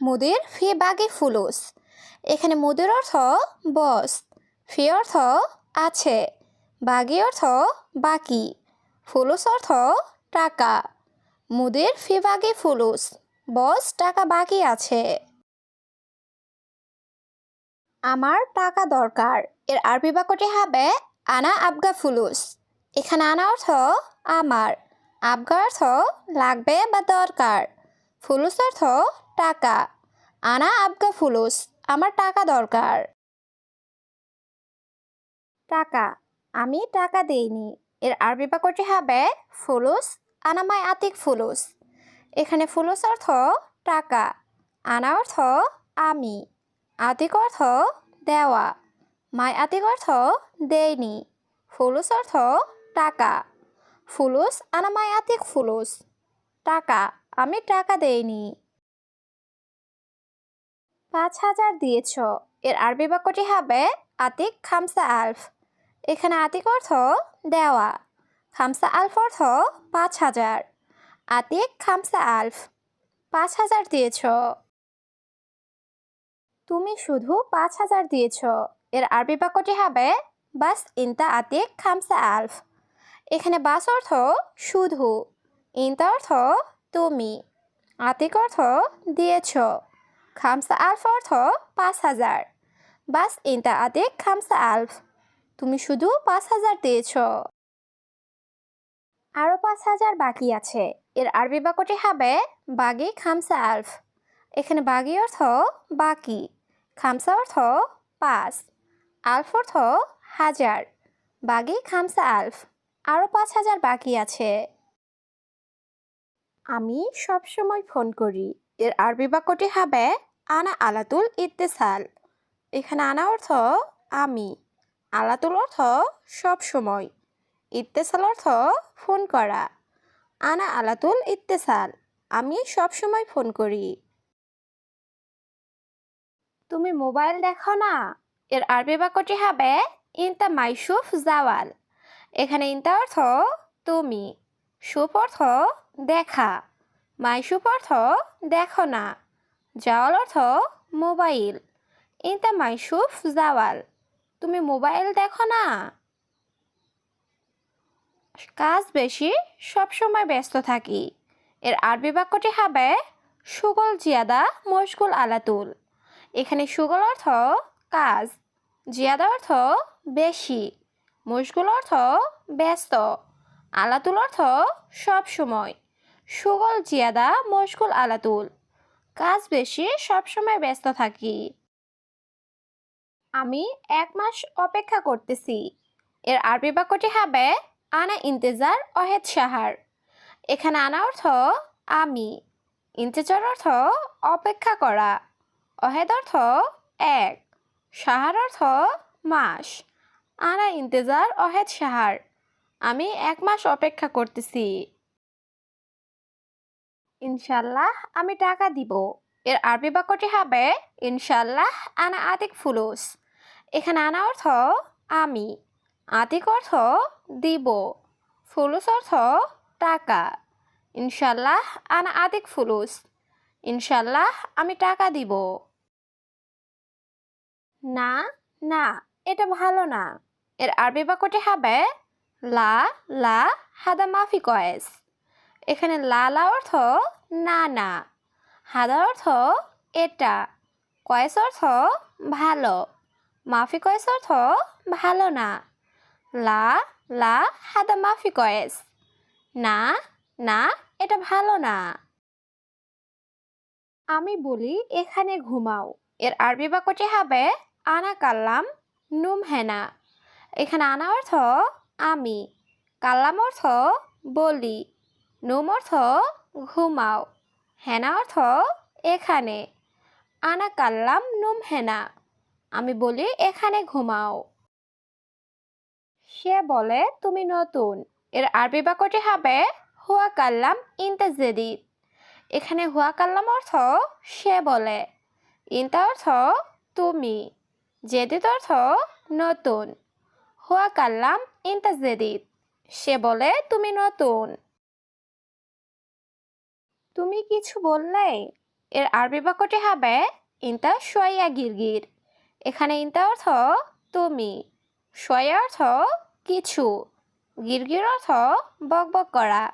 মুদির ফি বাগে ফুলুস। এখানে মুদির অর্থ বস, ফি অর্থ আছে, বাগি অর্থ বাকি, ফুলুস অর্থ টাকা। মুদির ফি বাগি ফুলুস, বস টাকা বাকি আছে। আমার টাকা দরকার। এর আরবি বাক্যটি হবে আনা আবগা ফুলুস। এখানে আনা অর্থ আমার, আবগা অর্থ লাগবে বা দরকার, ফুলুস অর্থ টাকা। আনা আবগা ফুলুস, আমার টাকা দরকার। টাকা? আমি টাকা দেইনি। এর আরবি বাক্যটি হবে ফুলুস আনামাই আতিক ফুলুস। এখানে ফুলুস অর্থ টাকা, আনা অর্থ আমি, আতিক অর্থ দেওয়া, মাই আতিক অর্থ দেয়নি ফুলুস অর্থ টাকা। ফুলুস আনামাই আতিক ফুলুস, টাকা, আমি টাকা দেইনি। পাঁচ হাজার দিয়েছ। এর আরবি বাক্যটি হবে আতিক খামসা আলফ। এখানে আতিক অর্থ দেওয়া। খামসা আলফ অর্থ পাঁচ হাজার। আতিক খামসা আলফ, পাঁচ হাজার দিয়েছ। তুমি শুধু পাঁচ হাজার দিয়েছ। এর আরবি বাক্যটি হবে বাস ইন্তা আতিক খামসা আলফ। এখানে বাস অর্থ শুধু, ইন্তা অর্থ তুমি, আতিক অর্থ দিয়েছ। খামসা আলফ অর্থ পাঁচ হাজার। বাস ইন্তা আতিক খামসা আলফ। তুমি শুধু পাঁচ হাজার দিয়েছ। আরও পাঁচ হাজার বাকি আছে। এর আরবি বাক্যটি হবে বাগি খামসা আলফ। এখানে বাগি অর্থ বাকি। খামসা অর্থ পাঁচ। আলফ অর্থ হাজার। বাগি খামসা আলফ। আরও পাঁচ হাজার বাকি আছে। আমি সব সময় ফোন করি। এর আরবি বাক্যটি হবে আনা আলাতুল ইত্তেসাল। এখানে আনা অর্থ আমি, আলাতুল অর্থ সব সময়, ইত্তেসাল অর্থ ফোন করা। আনা আলাতুল ইত্তেসাল, আমি সব সময় ফোন করি। তুমি মোবাইল দেখো না? এর আরবি বাক্যটি হবে ইনতা মাইসুফ জাওয়াল। এখানে ইনতা অর্থ তুমি সুপ অর্থ দেখা মাইসুপ অর্থ দেখো না। জাওয়াল অর্থ মোবাইল। ইনতা মাইসুফ জাওয়াল তুমি মোবাইল দেখো না? কাজ বেশি সব সময় ব্যস্ত থাকি। এর আরবি বাক্যটি হবে সুগল জিয়াদা মশগুল আলাতুল। এখানে সুগল অর্থ কাজ, জিয়াদা অর্থ বেশি, মশগুল অর্থ ব্যস্ত, আলাতুল অর্থ সব সময় সুগল জিয়াদা মশগুল আলাতুল। কাজ বেশি সব সময় ব্যস্ত থাকি। আমি এক মাস অপেক্ষা করতেছি। এর আরবি বাক্যটি হবে, আনা ইন্তেজার অহেদ সাহার। এখানে আনা অর্থ, আমি। ইন্তেজার অর্থ, অপেক্ষা করা। অহেদ অর্থ, এক। সাহার অর্থ, মাস। আনা ইন্তেজার অহেদ সাহার। আমি এক মাস অপেক্ষা করতেছি। ইনশাল্লাহ আমি টাকা দিব। এর আরবি বাক্যটি হবে, ইনশাল্লাহ আনা আতিক ফুলুস। এখানে আনা অর্থ, আমি। আতিক অর্থ, দিব। ফুলুস অর্থ, টাকা। ইনশাল্লাহ আনা আতিক ফুলুস। ইনশাল্লাহ আমি টাকা দিব। না না, এটা ভালো না। এর আরবি বাক্যটি হবে, লা লা, হাদা মাফি কয়েস। এখানে লা লা অর্থ না না হাদা অর্থ এটা, কয়েস অর্থ ভালো, মাফি কয়েস অর্থ ভালো না, লা লা, হাদা, মাফি কয়েস, না না, এটা ভালো না। আমি বলি এখানে ঘুমাও। এর আরবি বাক্যটি হবে আনা কাল্লাম, নুম হেনা। এখানে আনা অর্থ আমি, কাল্লাম অর্থ বলি। নুম অর্থ ঘুমাও। হেনা অর্থ এখানে। আনা কাল্লাম নুম হেনা। আমি বলি এখানে ঘুমাও। সে বলে, তুমি নতুন। এর আরবি বাক্যটি হবে হুয়া কাল্লাম ইনতা জেদিদ এখানে হুয়া কাল্লাম অর্থ সে বলে। ইনতা অর্থ তুমি। জেদিদ অর্থ নতুন। হুয়া কাল্লাম ইনতা জেদিদ সে বলে, তুমি নতুন। তুমি কিছু বললে? এর আরবি বাক্যটি হবে, ইনতা সোয়া গিরগির। এখানে ইনতা অর্থ, তুমি। সোয়া অর্থ, কিছু। গিরগির অর্থ বকবক করা।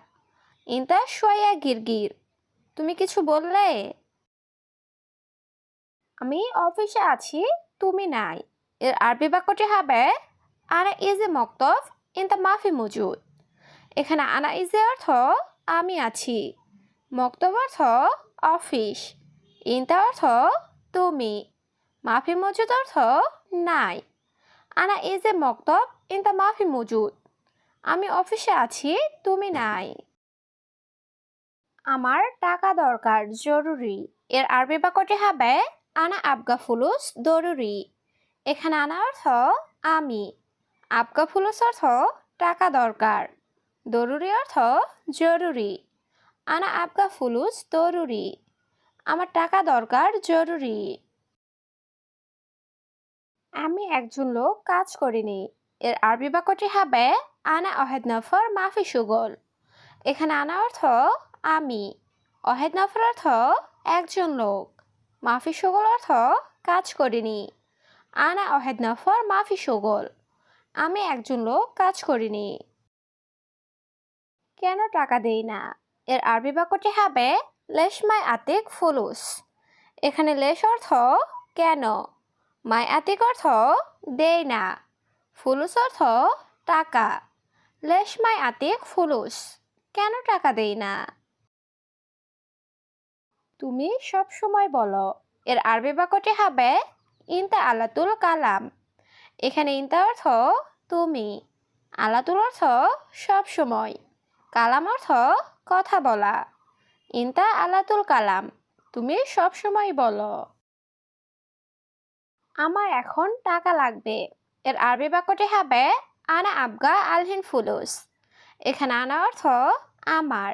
ইনতা সোয়া গিরগির। তুমি কিছু বললে? আমি অফিসে আছি, তুমি নাই। এর আরবি বাক্যটি হবে, আনা ইজে মক্তফ ইনতা মাফি মজুদ। এখানে আনা ইজে অর্থ, আমি আছি। মক্তব অর্থ অফিস। ইনতা অর্থ তুমি। মাফি মজুদ অর্থ নাই। আনা ইজে মক্তব, ইনতা মাফি মজুদ। আমি অফিসে আছি, তুমি নাই। আমার টাকা দরকার, জরুরি। এর আরবি বাক্যটি হবে, আনা আবগা ফুলুস জরুরি এখানে আনা অর্থ, আমি। আবগা ফুলুস অর্থ, টাকা দরকার। জরুরি অর্থ, জরুরি। আনা আবগা ফুলুস দরুরি। আমার টাকা দরকার জরুরি। আমি একজন লোক কাজ করিনি। এর আরবি বাক্যটি হবে, আনা অহেদ নফর মাফি সুগল। এখানে আনা অর্থ, আমি। অহেদ নফর অর্থ, একজন লোক। মাফি সুগল অর্থ, কাজ করিনি। আনা অহেদ নফর মাফি সুগল। আমি একজন লোক কাজ করিনি। কেন টাকা দেই না? এর আরবি বাক্যটি হবে লেশমাই আতিক ফুলুস। এখানে লেশ অর্থ, কেন? মাই আতিক অর্থ, দেই না। ফুলুস অর্থ, টাকা। লেশমাই আতিক ফুলুস। কেন টাকা দেই না? তুমি সব সময় বলো, এর আরবি বাক্যটি হবে, ইনতা আলাতুল কালাম। এখানে ইনতা অর্থ, তুমি। আলাতুল অর্থ, সব সময়। কালাম অর্থ কথা বলা। ইনতা আলাতুল কালাম, তুমি সব সময় বলো। আমার এখন টাকা লাগবে। এর আরবি বাক্যটি হবে, আনা আবগা আলহিন ফুলুস। এখানে আনা অর্থ আমার,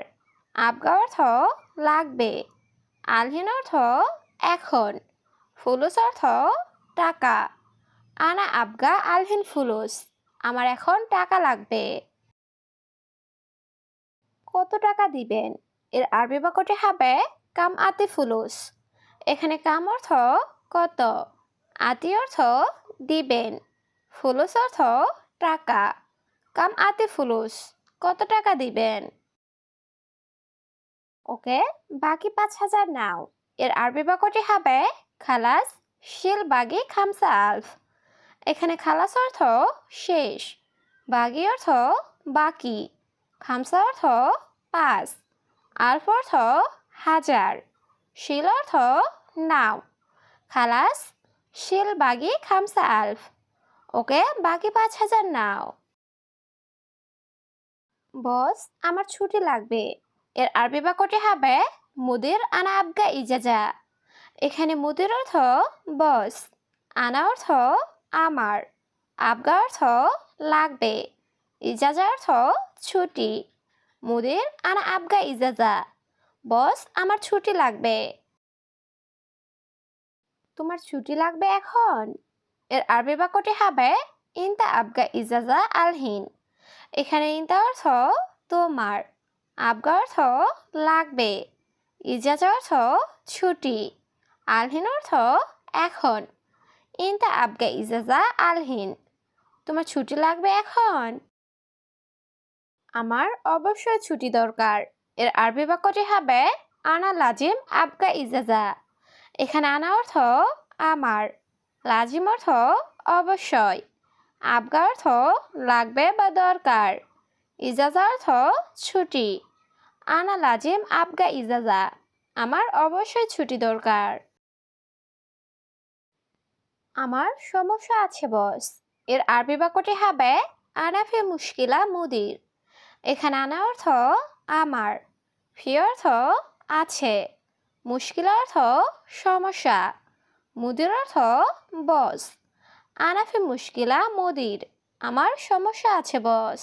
আবগা অর্থ লাগবে। আলহিন অর্থ এখন, ফুলুস অর্থ টাকা। আনা আবগা আলহিন ফুলুস, আমার এখন টাকা লাগবে। কত টাকা দিবেন? এর আরবি বাক্যটি হবে কাম আতি ফুলুস। এখানে কাম অর্থ কত? আতি অর্থ দিবেন। ফুলুস অর্থ টাকা। কাম আতি ফুলুস, কত টাকা দিবেন? ওকে, বাকি পাঁচ হাজার নাও। এর আরবি বাক্যটি হবে খালাস, শিল, বাগি, খামসা, আলফ। এখানে খালাস অর্থ শেষ, বাগি অর্থ বাকি। খামসা অর্থ পাঁচ আলফ অর্থ হাজার, শিল অর্থ নাও। খালাস, শিল, বাগি, খামসা, আলফ। ওকে, বাকি পাঁচ হাজার নাও। বস, আমার ছুটি লাগবে। এর আরবি বাক্যটি হবে মুদির আনা আবগা ইজাজা। এখানে মুদির অর্থ বস, আনা অর্থ আমার, আবগা অর্থ লাগবে। ইজাজা অর্থ ছুটি। মুদির আনা আবগা ইজাজা। বস, আমার ছুটি লাগবে। তোমার ছুটি লাগবে এখন? এর আরবি বাক্যটি হবে, ইনতা আবগা ইজাজা আলহিন। এখানে ইনতা অর্থ, তোমার। আবগা অর্থ, লাগবে। ইজাজা অর্থ, ছুটি। আলহিন অর্থ, এখন। ইনতা আবগা ইজাজা আলহিন। তোমার ছুটি লাগবে এখন? আমার অবশ্যই ছুটি দরকার। এর আরবি বাক্যটি হবে, আনা লাজিম আবগা ইজাজা। এখানে আনা অর্থ, আমার। লাজিম অর্থ, অবশ্যই। আবগা অর্থ, লাগবে বা দরকার। ইজাজা অর্থ, ছুটি। আনা লাজিম আবগা ইজাজা। আমার অবশ্যই ছুটি দরকার। আমার সমস্যা আছে, বস। এর আরবি বাক্যটি হবে আনাফে মুশকিলা মুদির। এখানে আনা অর্থ আমার, ফি অর্থ আছে, মুশকিল অর্থ সমস্যা, মুদির অর্থ বস আনাফি মুশকিলা মুদির, আমার সমস্যা আছে বস